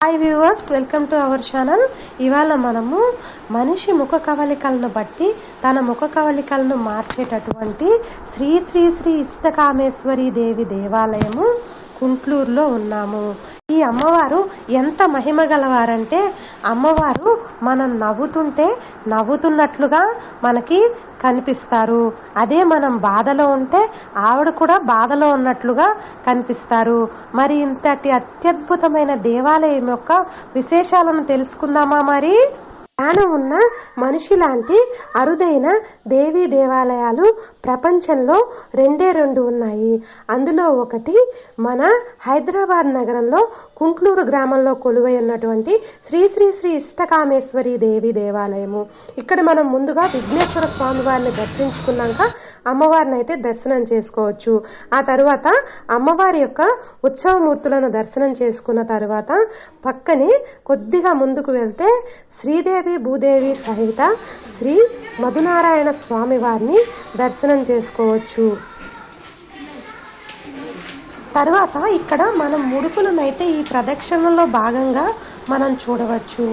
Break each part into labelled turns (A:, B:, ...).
A: Hi viewers welcome to our channel ఇవాళ మనము మనిషి ముఖ కవలికలను బట్టి తన ముఖ కవలికలను మార్చేటటువంటి శ్రీ శ్రీ శ్రీ ఇష్టకామేశ్వరి దేవి దేవాలయము కుంట్లూరులో ఉన్నాము. ఈ అమ్మవారు ఎంత మహిమ గలవారంటే అమ్మవారు మనం నవ్వుతుంటే నవ్వుతున్నట్లుగా మనకి కనిపిస్తారు. అదే మనం బాధలో ఉంటే ఆవిడ కూడా బాధలో ఉన్నట్లుగా కనిపిస్తారు. మరి ఇంతటి అత్యద్భుతమైన దేవాలయం యొక్క విశేషాలను తెలుసుకుందామా మరి? జ్ఞానం ఉన్న మనిషి లాంటి అరుదైన దేవీ దేవాలయాలు ప్రపంచంలో రెండే రెండు ఉన్నాయి. అందులో ఒకటి మన హైదరాబాద్ నగరంలో కుంట్లూరు గ్రామంలో కొలువై ఉన్నటువంటి శ్రీ శ్రీ శ్రీ ఇష్టకామేశ్వరి దేవి దేవాలయము. ఇక్కడ మనం ముందుగా విఘ్నేశ్వర స్వామి వారిని దర్శించుకున్నాక అమ్మవారిని అయితే దర్శనం చేసుకోవచ్చు. ఆ తర్వాత అమ్మవారి యొక్క ఉత్సవమూర్తులను దర్శనం చేసుకున్న తర్వాత పక్కనే కొద్దిగా ముందుకు వెళ్తే శ్రీదేవి భూదేవి సహిత శ్రీ మధునారాయణ స్వామి వారిని దర్శనం చేసుకోవచ్చు. తర్వాత ఇక్కడ మనం ముడుపులనైతే ఈ ప్రదక్షిణలో భాగంగా మనం చూడవచ్చు.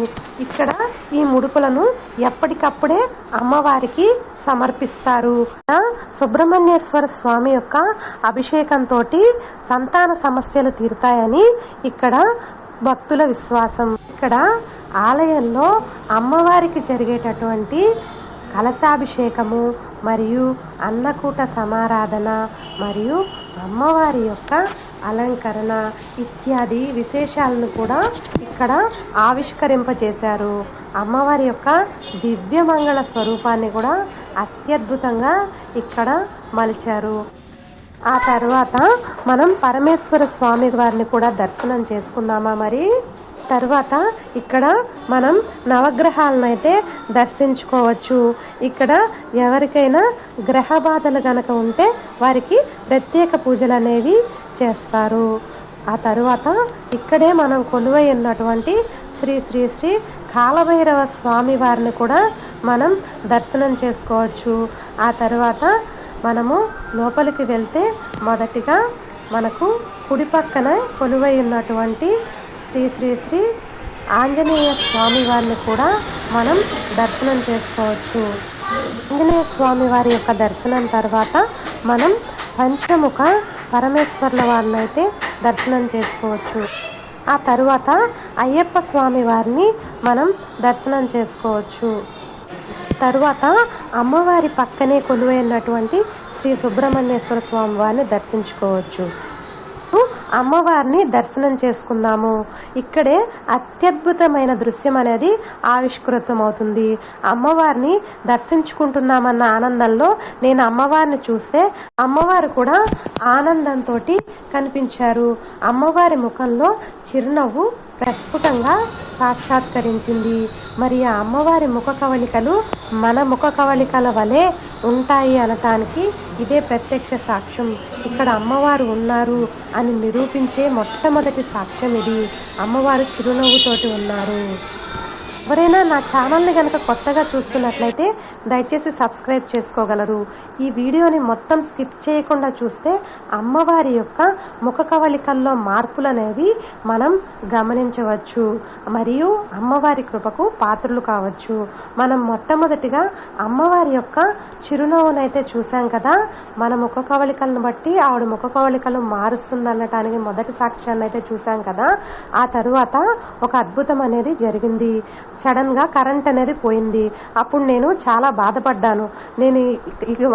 A: ఇక్కడ ఈ ముడుపులను ఎప్పటికప్పుడే అమ్మవారికి సమర్పిస్తారు. సుబ్రహ్మణ్యేశ్వర స్వామి యొక్క అభిషేకంతో సంతాన సమస్యలు తీరుతాయని ఇక్కడ భక్తుల విశ్వాసం. ఇక్కడ ఆలయంలో అమ్మవారికి జరిగేటటువంటి కలశాభిషేకము మరియు అన్నకూట సమారాధన మరియు అమ్మవారి యొక్క అలంకరణ ఇత్యాది విశేషాలను కూడా ఇక్కడ ఆవిష్కరింపజేశారు. అమ్మవారి యొక్క దివ్యమంగళ స్వరూపాన్ని కూడా అత్యద్భుతంగా ఇక్కడ మలిచారు. ఆ తర్వాత మనం పరమేశ్వర స్వామి వారిని కూడా దర్శనం చేసుకున్నామా మరి? తర్వాత ఇక్కడ మనం నవగ్రహాలను అయితే దర్శించుకోవచ్చు. ఇక్కడ ఎవరికైనా గ్రహ బాధలు కనుక ఉంటే వారికి ప్రత్యేక పూజలు అనేవి చేస్తారు. ఆ తరువాత ఇక్కడే మనం కొలువై ఉన్నటువంటి శ్రీ శ్రీ శ్రీ కాలభైరవ స్వామి వారిని కూడా మనం దర్శనం చేసుకోవచ్చు. ఆ తర్వాత మనము లోపలికి వెళ్తే మొదటిగా మనకు కుడి పక్కన కొలువై ఉన్నటువంటి శ్రీ శ్రీ శ్రీ ఆంజనేయ స్వామి వారిని కూడా మనం దర్శనం చేసుకోవచ్చు. ఆంజనేయ స్వామి వారి యొక్క దర్శనం తర్వాత మనం పంచముఖ పరమేశ్వర్ల వారిని అయితే దర్శనం చేసుకోవచ్చు. ఆ తర్వాత అయ్యప్ప స్వామి వారిని మనం దర్శనం చేసుకోవచ్చు. తరువాత అమ్మవారి పక్కనే కొలువైనటువంటి శ్రీ సుబ్రహ్మణ్యేశ్వర స్వామి వారిని దర్శించుకోవచ్చు. అమ్మవారిని దర్శనం చేసుకుందాము ఇక్కడే అత్యద్భుతమైన దృశ్యం అనేది ఆవిష్కృతం అవుతుంది అమ్మవారిని దర్శించుకుంటున్నామన్న ఆనందంలో నేను అమ్మవారిని చూస్తే అమ్మవారు కూడా ఆనందంతో కనిపించారు. అమ్మవారి ముఖంలో చిరునవ్వు ప్రస్ఫుటంగా సాక్షాత్కరించింది. మరి ఆ అమ్మవారి ముఖ కవళికలు మన ముఖ కవళికల వలె ఉంటాయి అనటానికి ఇదే ప్రత్యక్ష సాక్ష్యం. ఇక్కడ అమ్మవారు ఉన్నారు అని నిరూపించే మొట్టమొదటి సాక్ష్యం ఇది. అమ్మవారు చిరునవ్వుతోటి ఉన్నారు. ఎవరైనా నా ఛానల్ని కనుక కొత్తగా చూస్తున్నట్లయితే దయచేసి సబ్స్క్రైబ్ చేసుకోగలరు. ఈ వీడియోని మొత్తం స్కిప్ చేయకుండా చూస్తే అమ్మవారి యొక్క ముఖ కవళికల్లో మార్పులు అనేవి మనం గమనించవచ్చు. మరియు అమ్మవారి కృపకు పాత్రలు కావచ్చు. మనం మొట్టమొదటిగా అమ్మవారి యొక్క చిరునవ్వునైతే చూసాం కదా. మన ముఖ కవళికలను బట్టి ఆవిడ ముఖ కవళికలు మారుస్తుంది అనటానికి మొదటి సాక్ష్యాన్ని అయితే చూసాం కదా. ఆ తరువాత ఒక అద్భుతం అనేది జరిగింది. సడన్గా కరెంట్ అనేది పోయింది. అప్పుడు నేను చాలా బాధపడ్డాను. నేను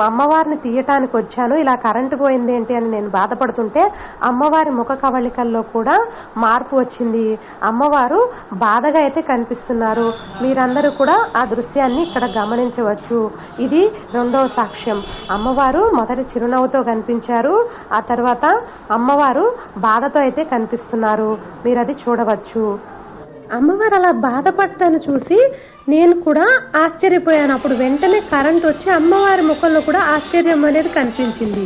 A: అమ్మవారిని తీయటానికి వచ్చాను. ఇలా కరెంటు పోయింది ఏంటి అని నేను బాధపడుతుంటే అమ్మవారి ముఖ కవళికల్లో కూడా మార్పు వచ్చింది. అమ్మవారు బాధగా అయితే కనిపిస్తున్నారు. మీరందరూ కూడా ఆ దృశ్యాన్ని ఇక్కడ గమనించవచ్చు. ఇది రెండవ సాక్ష్యం. అమ్మవారు మొదటి చిరునవ్వుతో కనిపించారు. ఆ తర్వాత అమ్మవారు బాధతో అయితే కనిపిస్తున్నారు. మీరు అది చూడవచ్చు. అమ్మవారు అలా బాధపడతాను చూసి నేను కూడా ఆశ్చర్యపోయాను. అప్పుడు వెంటనే కరెంట్ వచ్చి అమ్మవారి ముఖంలో కూడా ఆశ్చర్యం అనేది కనిపించింది.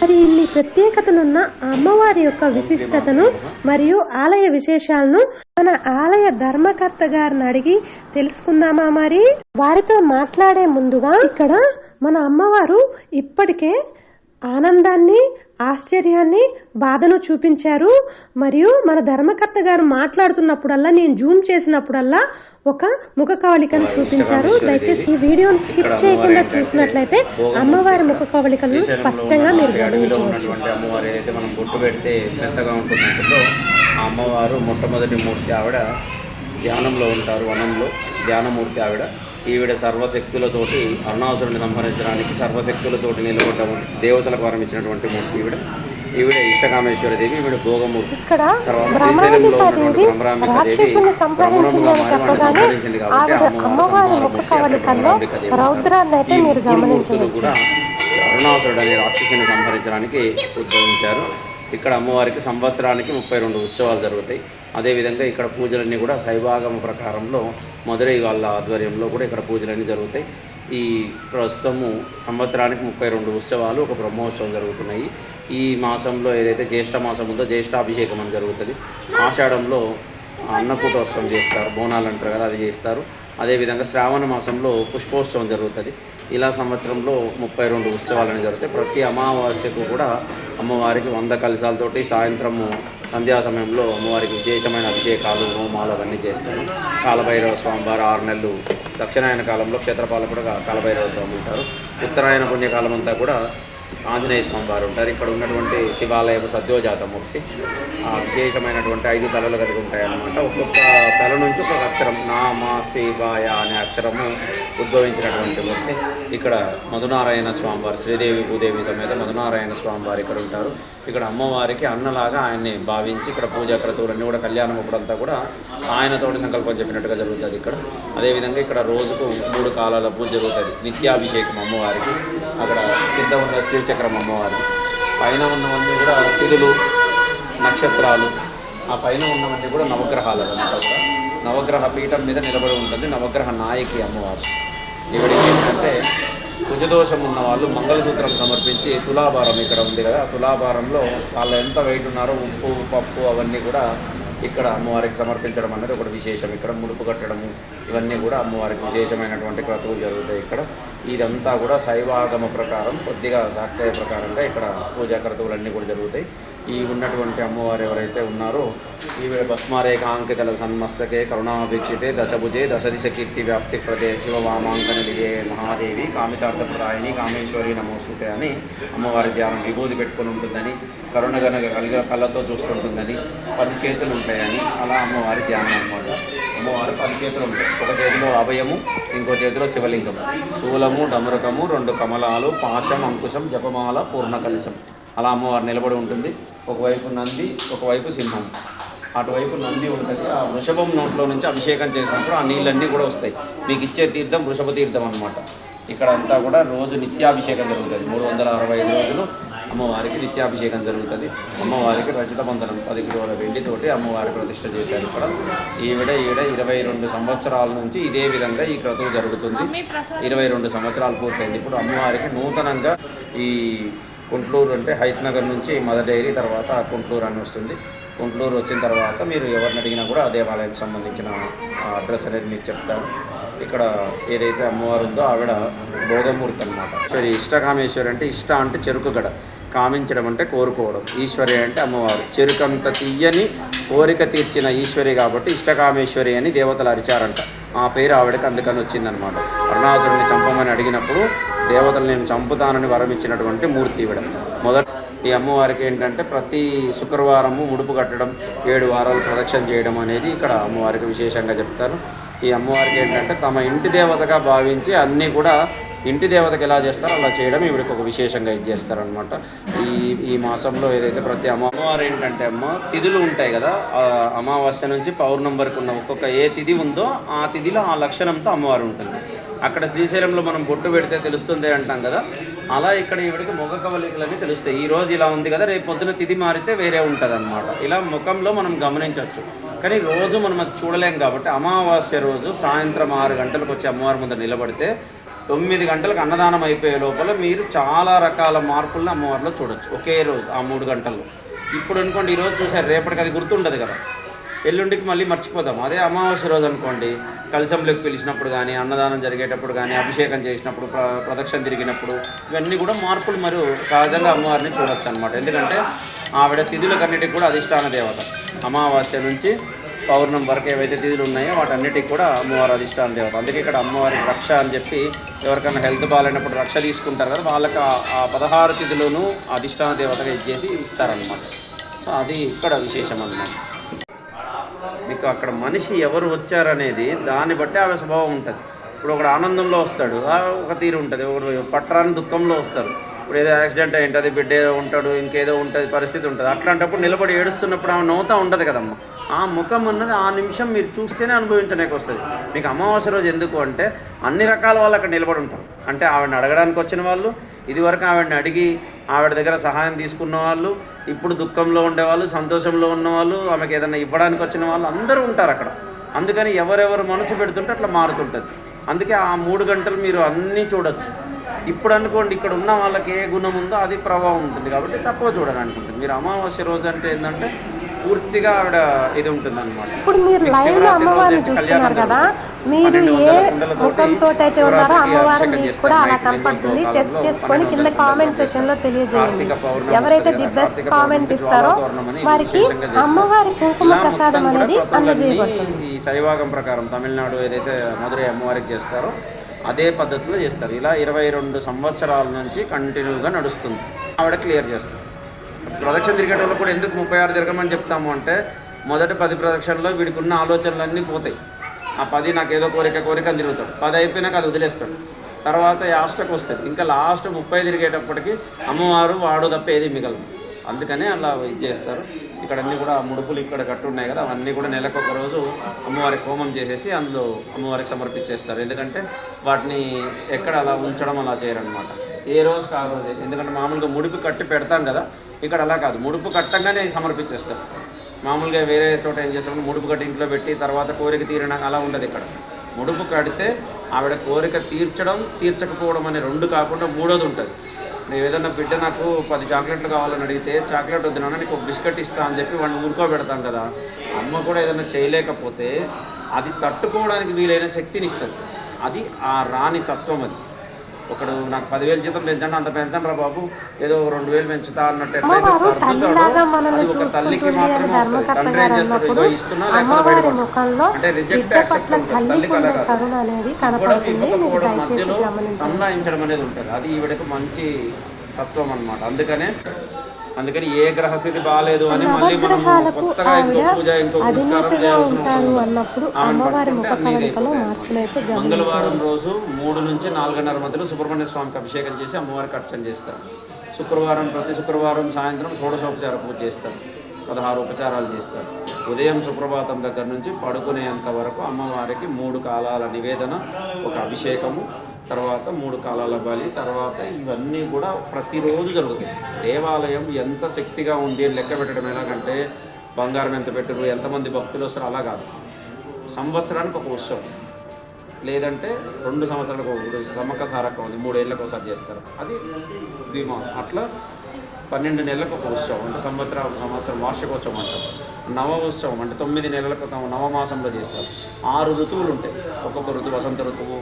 A: మరి ఇన్ని ప్రత్యేకతనున్న అమ్మవారి యొక్క విశిష్టతను మరియు ఆలయ విశేషాలను మన ఆలయ ధర్మకర్త గారిని అడిగి తెలుసుకుందామా మరి? వారితో మాట్లాడే ముందుగా ఇక్కడ మన అమ్మవారు ఇప్పటికే ఆనందాన్ని ఆశ్చర్యాన్ని బాధను చూపించారు. మరియు మన ధర్మకర్త గారు మాట్లాడుతున్నప్పుడల్లా నేను జూమ్ చేసినప్పుడల్లా ఒక ముఖ కవళికను చూపించారు దయచేసి ఈ వీడియోని స్కిప్ చేయకుండా చూసినట్లయితే అమ్మవారి ముఖ కవళికలను స్పష్టంగా మీరు
B: ఉన్నటువంటి అమ్మవారు ఏదైతే మనం బొట్టు పెడితే మెత్తగా ఉంటుందో ఆ అమ్మవారు మొట్టమొదటి మూర్తి ఆవిడ ధ్యానంలో ఉంటారు వనంలో ధ్యానమూర్తి ఆవిడ. ఈవిడ సర్వశక్తులతోటి అరుణాసురుని సంహరించడానికి సర్వశక్తులతోటి నిలబడ్డ దేవతలకు వరం ఇచ్చినటువంటి మూర్తి ఈవిడ. ఈవిడ ఇష్టకామేశ్వర దేవి ఈవిడ భోగమూర్తి.
A: ఇక్కడ
B: తర్వాత శ్రీశైలంలో ఉన్నటువంటి
A: బ్రహ్మాంబికా
B: భ్రమరాంబిక దేవి మారి వాడిని సంహరించింది కాబట్టి అమ్మవారు దేవి ఈ ముగ్గురు మూర్తులు కూడా అరుణాసురుడు అనే రాక్షసుని సంహరించడానికి ఉద్భవించారు. ఇక్కడ అమ్మవారికి సంవత్సరానికి ముప్పై రెండు ఉత్సవాలు జరుగుతాయి. అదేవిధంగా ఇక్కడ పూజలన్నీ కూడా సైభాగం ప్రకారంలో మధురై వాళ్ళ ఆధ్వర్యంలో కూడా ఇక్కడ పూజలన్నీ జరుగుతాయి. ఈ ప్రస్తుతము సంవత్సరానికి ముప్పై రెండు ఉత్సవాలు ఒక బ్రహ్మోత్సవం జరుగుతున్నాయి. ఈ మాసంలో ఏదైతే జ్యేష్ఠ మాసం ఉందో జ్యేష్ఠాభిషేకం అని జరుగుతుంది. ఆషాఢంలో అన్నకూటోత్సవం చేస్తారు. బోనాలు అంటారు కదా అది చేస్తారు. అదేవిధంగా శ్రావణ మాసంలో పుష్పోత్సవం జరుగుతుంది. ఇలా సంవత్సరంలో ముప్పై రెండు ఉత్సవాలని జరుగుతాయి ప్రతి అమావాస్యకు కూడా అమ్మవారికి వంద కలశాలతోటి సాయంత్రము సంధ్యా సమయంలో అమ్మవారికి విశేషమైన అభిషేకాలు హోమాలు అవన్నీ చేస్తారు. కాలభైరవ స్వామి వారు ఆరు నెలలు దక్షిణాయన కాలంలో క్షేత్రపాలకుడుగా కాలభైరవ స్వామి ఉంటారు. ఉత్తరాయణ పుణ్యకాలం అంతా కూడా ఆంజనేయ స్వామి వారు ఉంటారు. ఇక్కడ ఉన్నటువంటి శివాలయం సత్యోజాతమూర్తి ఆ విశేషమైనటువంటి ఐదు తలలు కలిగి ఉంటాయన్నమాట. ఒక్కొక్క తల నుంచి ఒక్కొక్క అక్షరం నా మా శివాయ అనే అక్షరము ఉద్భవించినటువంటి మూర్తి. ఇక్కడ మధునారాయణ స్వామివారు శ్రీదేవి భూదేవి సమేత మధునారాయణ స్వామివారు ఇక్కడ ఉంటారు. ఇక్కడ అమ్మవారికి అన్నలాగా ఆయన్ని భావించి ఇక్కడ పూజా క్రతువులన్నీ కూడా కళ్యాణం అప్పుడంతా కూడా ఆయనతోటి సంకల్పం చెప్పినట్టుగా జరుగుతుంది ఇక్కడ. అదేవిధంగా ఇక్కడ రోజుకు మూడు కాలాల పూజ జరుగుతుంది. నిత్యాభిషేకం అమ్మవారికి. అక్కడ కింద ఉన్న శ్రీచక్రం అమ్మవారు. పైన ఉన్నవన్నీ కూడా తిథులు నక్షత్రాలు. ఆ పైన ఉన్నవన్నీ కూడా నవగ్రహాలు అదంతా కూడా నవగ్రహ పీఠం మీద నిలబడి ఉంటుంది నవగ్రహ నాయకి అమ్మవారు. ఈవిడికి ఏంటంటే కుజదోషం ఉన్న వాళ్ళు మంగళసూత్రం సమర్పించి తులాభారం ఇక్కడ ఉంది కదా తులాభారంలో వాళ్ళు ఎంత వెయిట్ ఉన్నారో ఉప్పు పప్పు అవన్నీ కూడా ఇక్కడ అమ్మవారికి సమర్పించడం అనేది ఒకటి విశేషం. ఇక్కడ ముడుపు కట్టడము ఇవన్నీ కూడా అమ్మవారికి విశేషమైనటువంటి క్రతువులు జరుగుతాయి ఇక్కడ. ఇదంతా కూడా శైవాగమ ప్రకారం కొద్దిగా శాక్తయ ప్రకారంగా ఇక్కడ పూజా క్రతువులన్నీ కూడా జరుగుతాయి. ఈ ఉన్నటువంటి అమ్మవారు ఎవరైతే ఉన్నారో ఈవిడ భస్మారేఖ సన్మస్తకే కరుణాపేక్షితే దశభుజే దశదిశ కీర్తి వ్యాప్తి ప్రదే శివ వామాంకన విజయ మహాదేవి కామితార్థ ప్రదాయిని కామేశ్వరి నమోస్తుతే అని అమ్మవారి ధ్యానం విభూతి పెట్టుకొని ఉంటుందని కరుణగన కలిగ కళ్ళతో చూస్తుంటుందని పది చేతులు ఉంటాయని అలా అమ్మవారి ధ్యానం అనమాట అమ్మవారు పది చేతులు ఉంటాయి. ఒక చేతిలో అభయము ఇంకో చేతిలో శివలింగం శూలము డమరకము రెండు కమలాలు పాశం అంకుశం జపమాల పూర్ణ కలశం అలా అమ్మవారు నిలబడి ఉంటుంది. ఒకవైపు నంది ఒకవైపు సింహం. అటువైపు నంది ఉంటుంది. ఆ వృషభం నోట్లో నుంచి అభిషేకం చేసినప్పుడు ఆ నీళ్ళన్నీ కూడా వస్తాయి. మీకు ఇచ్చే తీర్థం వృషభ తీర్థం అనమాట ఇక్కడ అంతా కూడా రోజు నిత్యాభిషేకం జరుగుతుంది. మూడు వందల అరవై ఐదు రోజులు అమ్మవారికి నిత్యాభిషేకం జరుగుతుంది. అమ్మవారికి రచిత బంధనం పది కిలోల వెండితోటి అమ్మవారి ప్రతిష్ఠ చేశారు ఇక్కడ. ఈవిడ ఈవిడ ఇరవై రెండు సంవత్సరాల నుంచి ఇదే విధంగా ఈ క్రతువు జరుగుతుంది. ఇరవై రెండు సంవత్సరాలు పూర్తయింది. ఇప్పుడు అమ్మవారికి నూతనంగా ఈ కుంట్లూరు అంటే హైత్ నగర్ నుంచి మదర్ డైరీ తర్వాత కుంట్లూరు అని వస్తుంది. కుంట్లూరు వచ్చిన తర్వాత మీరు ఎవరిని అడిగినా కూడా ఆ దేవాలయానికి సంబంధించిన అడ్రస్ అనేది మీకు చెప్తారు. ఇక్కడ ఏదైతే అమ్మవారు ఉందో ఆవిడ భోగమూర్తి అనమాట సరే ఇష్టకామేశ్వరి అంటే ఇష్ట అంటే చెరుకు గడ కామించడం అంటే కోరుకోవడం. ఈశ్వరి అంటే అమ్మవారు. చెరుకంత తీయని కోరిక తీర్చిన ఈశ్వరి కాబట్టి ఇష్టకామేశ్వరి అని దేవతలు అరిచారంట. ఆ పేరు ఆవిడకి అందుకని వచ్చిందనమాట అరుణాసురుని చంపమని అడిగినప్పుడు దేవతలు నేను చంపుతానని వరం ఇచ్చినటువంటి మూర్తి ఈవిడ. మొదట ఈ అమ్మవారికి ఏంటంటే ప్రతి శుక్రవారము ముడుపు కట్టడం ఏడు వారాలు ప్రదక్షిణ చేయడం అనేది ఇక్కడ అమ్మవారికి విశేషంగా చెప్తారు. ఈ అమ్మవారికి ఏంటంటే తమ ఇంటి దేవతగా భావించి అన్నీ కూడా ఇంటి దేవతకి ఎలా చేస్తారో అలా చేయడం ఈవిడికి ఒక విశేషంగా ఇది చేస్తారనమాట ఈ ఈ మాసంలో ఏదైతే ప్రతి అమ్మ అమ్మవారు ఏంటంటే అమ్మ తిథులు ఉంటాయి కదా అమావాస్య నుంచి పౌర్ణం వరకు ఉన్న ఒక్కొక్క ఏ తిథి ఉందో ఆ తిథిలో ఆ లక్షణంతో అమ్మవారు ఉంటుంది. అక్కడ శ్రీశైలంలో మనం బొట్టు పెడితే తెలుస్తుంది అంటాం కదా. అలా ఇక్కడ ఈవిడికి ముఖ అని తెలుస్తాయి. ఈ రోజు ఇలా ఉంది కదా రేపు పొద్దున తిది మారితే వేరే ఉంటుంది అనమాట ఇలా ముఖంలో మనం గమనించవచ్చు. కానీ రోజు మనం అది చూడలేం కాబట్టి అమావాస్య రోజు సాయంత్రం ఆరు గంటలకు వచ్చి అమ్మవారి ముందు నిలబడితే తొమ్మిది గంటలకు అన్నదానం అయిపోయే లోపల మీరు చాలా రకాల మార్పులను అమ్మవారిలో చూడొచ్చు. ఒకే రోజు ఆ మూడు గంటల్లో. ఇప్పుడు అనుకోండి ఈరోజు చూసారు రేపటికి అది గుర్తుండదు కదా. ఎల్లుండికి మళ్ళీ మర్చిపోతాం అదే అమావాస్య రోజు అనుకోండి. కలశంలోకి పిలిచినప్పుడు కానీ అన్నదానం జరిగేటప్పుడు కానీ అభిషేకం చేసినప్పుడు ప్ర ప్రదక్షిణ తిరిగినప్పుడు ఇవన్నీ కూడా మార్పులు మరియు సహజంగా అమ్మవారిని చూడొచ్చు అనమాట ఎందుకంటే ఆవిడ తిథులకన్నిటికి కూడా అధిష్టాన దేవత. అమావాస్య నుంచి పౌర్ణం వరకు ఏవైతే తిథులు ఉన్నాయో వాటన్నిటికి కూడా అమ్మవారు అధిష్టాన దేవత. అందుకే ఇక్కడ అమ్మవారికి రక్ష అని చెప్పి ఎవరికైనా హెల్త్ బాగాలేనప్పుడు రక్ష తీసుకుంటారు కదా వాళ్ళకి ఆ- పదహారు తిథులను అధిష్టాన దేవతగా ఇచ్చేసి ఇస్తారనమాట సో అది ఇక్కడ విశేషం అనమాట మీకు అక్కడ మనిషి ఎవరు వచ్చారనేది దాన్ని బట్టి ఆమె స్వభావం ఉంటుంది. ఇప్పుడు ఒకడు ఆనందంలో వస్తాడు ఆ ఒక తీరు ఉంటుంది. ఒకడు పట్టరాని దుఃఖంలో వస్తారు. ఇప్పుడు ఏదో యాక్సిడెంట్ అయి ఉంటుంది బిడ్డ ఏదో ఉంటాడు ఇంకేదో ఉంటుంది పరిస్థితి ఉంటుంది. అట్లాంటప్పుడు నిలబడి ఏడుస్తున్నప్పుడు ఆమె నవ్వుతూ ఉంటుంది కదమ్మా. ఆ ముఖం అన్నది ఆ నిమిషం మీరు చూస్తేనే అనుభవించడానికి వస్తుంది. మీకు అమావాస్య రోజు ఎందుకు అంటే అన్ని రకాల వాళ్ళు అక్కడ నిలబడి ఉంటారు. అంటే ఆవిడని అడగడానికి వచ్చిన వాళ్ళు ఇదివరకు ఆవిడని అడిగి ఆవిడ దగ్గర సహాయం తీసుకున్న వాళ్ళు ఇప్పుడు దుఃఖంలో ఉండేవాళ్ళు సంతోషంలో ఉన్నవాళ్ళు ఆమెకు ఏదైనా ఇవ్వడానికి వచ్చిన వాళ్ళు అందరూ ఉంటారు అక్కడ. అందుకని ఎవరెవరు మనసు పెడుతుంటే అట్లా మారుతుంటుంది. అందుకే ఆ మూడు గంటలు మీరు అన్నీ చూడొచ్చు. ఇప్పుడు అనుకోండి ఇక్కడ ఉన్న వాళ్ళకి ఏ గుణం ఉందో అది ప్రభావం ఉంటుంది కాబట్టి తక్కువ చూడాలని ఉంటుంది మీరు అమావాస్య రోజు అంటే ఏంటంటే పూర్తిగా ఆవిడ ఇది ఉంటుంది అనమాట
A: ఇప్పుడు మీరు లైవ్లో అమ్మవారిని చూస్తున్నారు కదా మీరు ఏ ముఖంతో అయితే ఉన్నారో అమ్మవారు మీకు కూడా అలా కనపడుతుంది టెస్ట్ చేసుకొని కింద కామెంట్ సెక్షన్లో తెలియజేయండి ఎవరైతే ది బెస్ట్ కామెంట్ ఇస్తారో వారికి అమ్మవారి కుంకుమ ప్రసాదం అనేది అందజేయబడుతుంది.
B: ఈ శైవాగం ప్రకారం తమిళనాడు ఏదైతే మధురై అమ్మవారికి చేస్తారో అదే పద్ధతిలో చేస్తారు. ఇలా ఇరవై రెండు సంవత్సరాల నుంచి కంటిన్యూగా నడుస్తుంది. ఆవిడ క్లియర్ చేస్తారు ప్రదక్షిణ తిరిగేటప్పుడు కూడా ఎందుకు ముప్పై ఆరు తిరగమని చెప్తాము అంటే మొదటి పది ప్రదక్షిణలో వీడికి ఉన్న ఆలోచనలన్నీ పోతాయి. ఆ పది నాకు ఏదో కోరిక కోరిక అని తిరుగుతాడు. పది అయిపోయినాక అది వదిలేస్తాడు. తర్వాత లాస్ట్కి వస్తుంది ఇంకా లాస్ట్ ముప్పై తిరిగేటప్పటికి అమ్మవారు వాడు తప్ప ఏది మిగలదు. అందుకనే అలా ఇది చేస్తారు. ఇక్కడ అన్నీ కూడా ముడుపులు ఇక్కడ కట్టున్నాయి కదా అవన్నీ కూడా నెలకు ఒక రోజు అమ్మవారికి హోమం చేసేసి అందులో అమ్మవారికి సమర్పించేస్తారు. ఎందుకంటే వాటిని ఎక్కడ అలా ఉంచడం అలా చేయరనమాట ఏ రోజుకి ఆ ఎందుకంటే మామూలుగా ముడుపు కట్టి పెడతాం కదా ఇక్కడ అలా కాదు. ముడుపు కట్టంగానే సమర్పించేస్తారు మామూలుగా వేరే చోట ఏం చేస్తాం ముడుపు కట్టి ఇంట్లో పెట్టి తర్వాత కోరిక తీరడం అలా ఉండదు ఇక్కడ. ముడుపు కడితే ఆవిడ కోరిక తీర్చడం తీర్చకపోవడం అనే రెండు కాకుండా మూడోది ఉంటుంది. నేను ఏదన్నా బిడ్డ నాకు పది చాక్లెట్లు కావాలని అడిగితే చాక్లెట్ వద్దు నాన్న నీకు ఒక బిస్కెట్ ఇస్తా అని చెప్పి వాడిని ఊరుకోబెడతాం కదా. అమ్మ కూడా ఏదైనా చేయలేకపోతే అది తట్టుకోవడానికి వీలైన శక్తిని ఇస్తుంది. అది ఆ రాని తత్వం అది. ఒకడు నాకు పదివేలు జీతం పెంచండి అంత పెంచండి రా బాబు. ఏదో రెండు వేలు పెంచుతా అన్నట్టు ఎట్లయితే సర్దుతాడో అది ఒక తల్లికి మాత్రమే వస్తుంది. తండ్రి ఏం చేస్తాడు? ఇగో ఇస్తున్నా లేకపోతే బయటపడు అంటే రిజెక్ట్ యాక్సెప్ట్ ఉంటుంది.
A: తల్లికి
B: అలా కాదు ఇవ్వడం ఇవ్వకపోవడం మధ్యలో సంలాయించడం అనేది ఉంటుంది. అది ఈవిడకు మంచి తత్వం అన్నమాట. అందుకనే అందుకని ఏ గ్రహస్థితి బాగాలేదు అని మళ్ళీ మనం కొత్తగా ఇంకో పూజ ఇంకో పురస్కారం చేయాల్సిన అవసరం మంగళవారం రోజు మూడు నుంచి నాలుగున్నర మధ్యలో సుబ్రహ్మణ్య స్వామికి అభిషేకం చేసి అమ్మవారికి అర్చన చేస్తారు. శుక్రవారం ప్రతి శుక్రవారం సాయంత్రం షోడశోపచార పూజ చేస్తారు. పదహారు ఉపచారాలు చేస్తారు. ఉదయం సుప్రభాతం దగ్గర నుంచి పడుకునేంత వరకు అమ్మవారికి మూడు కాలాల నివేదన ఒక అభిషేకము తర్వాత మూడు కాలాల బలి తర్వాత ఇవన్నీ కూడా ప్రతిరోజు జరుగుతాయి. దేవాలయం ఎంత శక్తిగా ఉంది అని లెక్క పెట్టడం ఎలాగంటే బంగారం ఎంత పెట్టరు ఎంతమంది భక్తులు వస్తారు అలా కాదు. సంవత్సరానికి ఒక ఉత్సవం. లేదంటే రెండు సంవత్సరాలకు ఒక సమ్మక్క సారక్క ఉంది మూడేళ్ళకి ఒకసారి చేస్తారు. అది ద్విమాసం అట్లా పన్నెండు నెలలకు ఒక ఉత్సవం అంటే సంవత్సరం సంవత్సరం వార్షికోత్సవం అంటారు నవ ఉత్సవం అంటే తొమ్మిది నెలలకు తమ నవమాసంలో చేస్తారు. ఆరు ఋతువులు ఉంటాయి. ఒక్కొక్క ఋతువు వసంత ఋతువు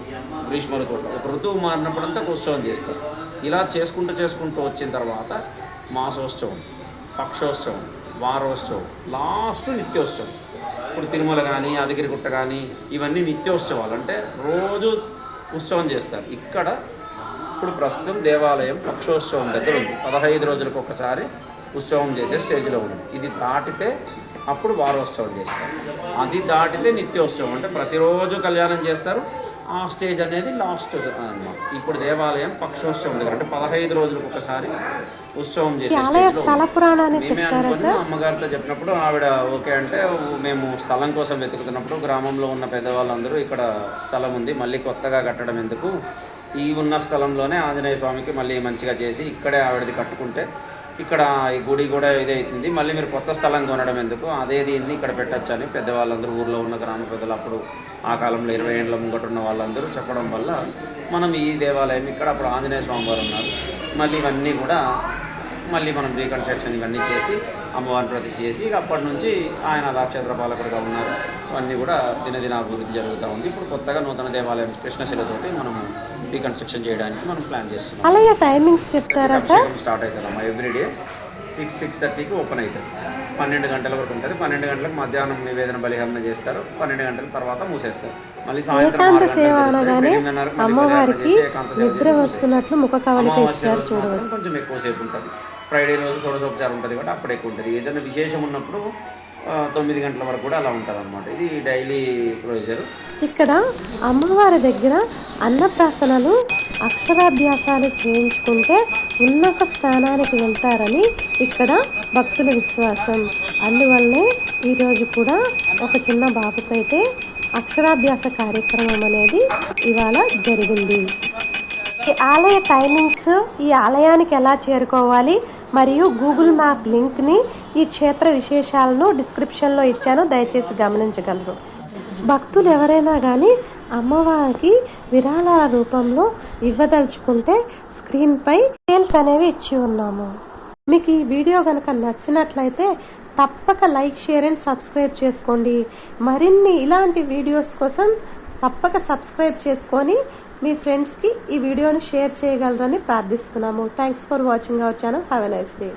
B: గ్రీష్మ ఋతువు ఒక ఋతువు మారినప్పుడంతా ఉత్సవం చేస్తారు. ఇలా చేసుకుంటూ చేసుకుంటూ వచ్చిన తర్వాత మాసోత్సవం పక్షోత్సవం వారోత్సవం లాస్ట్ నిత్యోత్సవం. ఇప్పుడు తిరుమల కానీ అదిగిరిగుట్ట కానీ ఇవన్నీ నిత్యోత్సవాలు. అంటే రోజు ఉత్సవం చేస్తారు. ఇక్కడ ఇప్పుడు ప్రస్తుతం దేవాలయం పక్షోత్సవం దగ్గర ఉంది. పదహైదు రోజులకు ఒకసారి ఉత్సవం చేసే స్టేజ్లో ఉంది. ఇది దాటితే అప్పుడు వారోత్సవం చేస్తారు. అది దాటితే నిత్యోత్సవం అంటే ప్రతిరోజు కళ్యాణం చేస్తారు. ఆ స్టేజ్ అనేది లాస్ట్ అన్నమాట. ఇప్పుడు దేవాలయం పక్షోత్సవం దగ్గర అంటే పదహైదు రోజులకు ఒకసారి ఉత్సవం చేసే స్టేజ్లో మేమే అనుకుని అమ్మగారితో చెప్పినప్పుడు ఆవిడ ఓకే అంటే మేము స్థలం కోసం వెతుకుతున్నప్పుడు గ్రామంలో ఉన్న పెద్దవాళ్ళందరూ ఇక్కడ స్థలం ఉంది మళ్ళీ కొత్తగా కట్టడం ఎందుకు? ఈ ఉన్న స్థలంలోనే ఆంజనేయ స్వామికి మళ్ళీ మంచిగా చేసి ఇక్కడే ఆవిడది కట్టుకుంటే ఇక్కడ ఈ గుడి కూడా ఇదైతుంది. మళ్ళీ మీరు కొత్త స్థలం కొనడం ఎందుకు? అదే దీన్ని ఇక్కడ పెట్టచ్చు అని పెద్దవాళ్ళందరూ ఊర్లో ఉన్న గ్రామ పెద్దలు అప్పుడు ఆ కాలంలో ఇరవై ఏళ్ళ ముంగట ఉన్న వాళ్ళందరూ చెప్పడం వల్ల మనం ఈ దేవాలయం ఇక్కడ అప్పుడు ఆంజనేయ స్వామి వారు ఉన్నారు. మళ్ళీ ఇవన్నీ కూడా మళ్ళీ మనం రీకన్స్ట్రక్షన్ ఇవన్నీ చేసి అమ్మవారిని ప్రతిష్ఠ చేసి అప్పటి నుంచి ఆయన రాక్షేత్ర పాలకుడుగా ఉన్నారు. అవన్నీ కూడా దినదిన అభివృద్ధి జరుగుతూ ఉంది. ఇప్పుడు కొత్తగా నూతన దేవాలయం కృష్ణశిలతోటి మనము రీకన్స్ట్రక్షన్ చేయడానికి మనం ప్లాన్ చేస్తున్నాం.
A: అలాగే టైమింగ్స్
B: అభిషేకం స్టార్ట్ అవుతుందమ్మా. ఎవ్రీడే సిక్స్ సిక్స్ థర్టీకి ఓపెన్ అవుతుంది. పన్నెండు గంటల వరకు ఉంటుంది. పన్నెండు గంటలకు మధ్యాహ్నం నివేదన బలిహరణ చేస్తారు. పన్నెండు గంటల తర్వాత మూసేస్తారు. మళ్ళీ సాయంత్రం
A: అమ్మవారికి నిద్ర. వస్తున్నట్లు ముఖ ఇచ్చారు
B: మాత్రం కొంచెం ఎక్కువసేపు ఉంటుంది. ఫ్రైడే రోజు షోడశోపచారం ఉంటుంది కాబట్టి అప్పుడు ఎక్కువ ఉంటుంది. ఏదైనా విశేషం ఉన్నప్పుడు తొమ్మిది గంటల వరకు కూడా అలా ఉంటుంది అనమాట ఇది డైలీ ప్రొసీజర్.
A: ఇక్కడ అమ్మవారి దగ్గర అన్నప్రాసనలు అక్షరాభ్యాసాలు చేయించుకుంటే ఉన్నత స్థానానికి వెళ్తారని ఇక్కడ భక్తుల విశ్వాసం. అందువల్లే ఈరోజు కూడా ఒక చిన్న బాబుకైతే అక్షరాభ్యాస కార్యక్రమం అనేది ఇవాళ జరిగింది. ఈ ఆలయ టైమింగ్స్ ఈ ఆలయానికి ఎలా చేరుకోవాలి మరియు గూగుల్ మ్యాప్ లింక్ని ఈ క్షేత్ర విశేషాలను డిస్క్రిప్షన్లో ఇచ్చాను దయచేసి గమనించగలరు. భక్తులు ఎవరైనా కానీ అమ్మవారికి విరాళాల రూపంలో ఇవ్వదలుచుకుంటే స్క్రీన్పై సేల్స్ అనేవి ఇచ్చి ఉన్నాము. మీకు ఈ వీడియో కనుక నచ్చినట్లయితే తప్పక లైక్ షేర్ అండ్ సబ్స్క్రైబ్ చేసుకోండి. మరిన్ని ఇలాంటి వీడియోస్ కోసం తప్పక సబ్స్క్రైబ్ చేసుకొని మీ ఫ్రెండ్స్కి ఈ వీడియోని షేర్ చేయగలరని ప్రార్థిస్తున్నాము. Thanks for watching our channel have a nice day